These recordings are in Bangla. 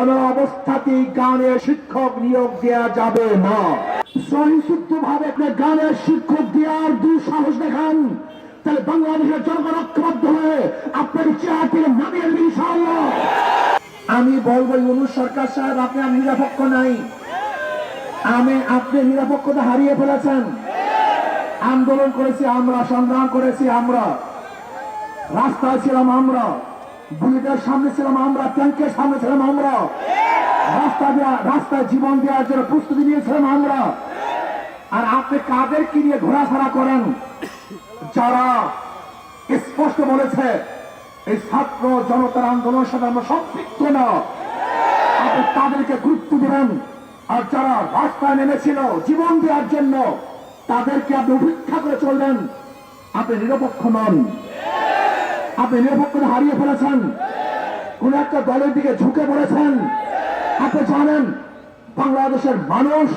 কোন অবস্থাতেই গানের শিক্ষক নিয়োগ দেওয়া যাবে না। সহিশুদ্ধ ভাবে আপনি গানের শিক্ষক দেওয়ার দুঃসাহস দেখান। তাহলে বাংলাদেশের জনগণ ঐক্যবদ্ধ হয়ে আপনাকে চেয়ার থেকে নামিয়ে দেবে ইনশাআল্লাহ। আমি বলব, ইউনুস সরকার সাহেব, আপনি আর নিরপেক্ষ নাই। আমি আপনি নিরপেক্ষতা হারিয়ে ফেলেছেন। আন্দোলন করেছি আমরা, সংগ্রাম করেছি আমরা। রাস্তায় ছিলাম আমরা। বুলেটের সামনে ছিলাম আমরা, ট্যাঙ্কের সামনে ছিলাম আমরা। রাস্তা দেওয়া রাস্তায় জীবন দেওয়ার জন্য প্রস্তুতি নিয়েছিলাম আমরা। আর আপনি কাদেরকে নিয়ে ঘোরাফেরা করেন? যারা স্পষ্ট বলেছে, এই ছাত্র জনতার আন্দোলনের সাথে আমরা সম্পৃক্ত না। আপনি তাদেরকে গুরুত্ব দিবেন। আর যারা রাস্তায় নেমেছিল জীবন দেওয়ার জন্য, তাদেরকে আপনি উপেক্ষা করে চলবেন। আপনি নিরপেক্ষ নন। আপনি নিরপেক্ষতা হারিয়ে ফেলেছেন। কোন একটা দলের দিকে ঝুঁকে পড়েছেন। আপনি জানেন, বাংলাদেশের মানুষ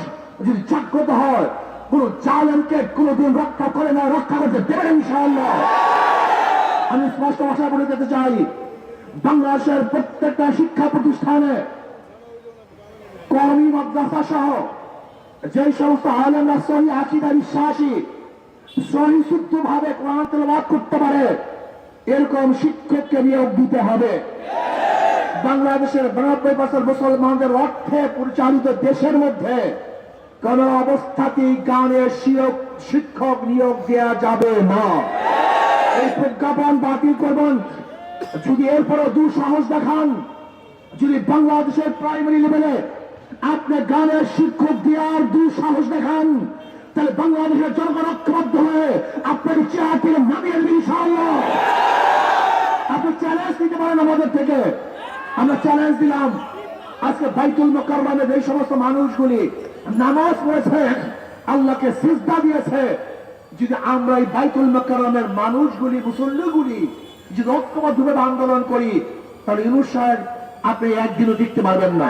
যদি জাগ্রত হয়, কোন জালেমকে কোনদিন রক্ষা করে না, রক্ষা করতে দেবেন ইনশাআল্লাহ। আমি স্পষ্ট ভাষায় বলে যেতে চাই, বাংলাদেশের প্রত্যেকটা শিক্ষা প্রতিষ্ঠানে কর্মী, মাদ্রাসা সহ যে সমস্ত আলেমরা সহি আকিদা বিশ্বাসী সহি শুদ্ধ ভাবে করতে পারে এরকম শিক্ষককে নিয়োগ দিতে হবে। বাংলাদেশের বিরানব্বই বছর মুসলমানদের অর্থে পরিচালিত দেশের মধ্যে কোন অবস্থাতেই গানের শিক্ষক নিয়োগ দেওয়া যাবে না। এই প্রজ্ঞাপন বাতিল করবেন। যদি এরপরে দুঃসাহস দেখান, যদি বাংলাদেশের প্রাইমারি লেভেলে আপনি গানের শিক্ষক দেওয়ার দুঃসাহস দেখান, তাহলে বাংলাদেশের জনগণ ঐক্যবদ্ধ হয়ে আপনাকে চেয়ার থেকে নামিয়ে চ্যালেঞ্জ দিতে পারেন আমাদের থেকে। আমরা চ্যালেঞ্জ দিলাম। আজকে বাইতুল মোকারবানের এই সমস্ত মানুষগুলি নামাজ পড়েছে, আল্লাহকে সিজদা দিয়েছে। যদি আমরা এই বাইতুল মোকারমের মানুষগুলি, মুসল্লিগুলি যদি ঐক্যবদ্ধভাবে আন্দোলন করি, তাহলে ইউনুস সাহেব, আপনি একদিনও দেখতে পারবেন না।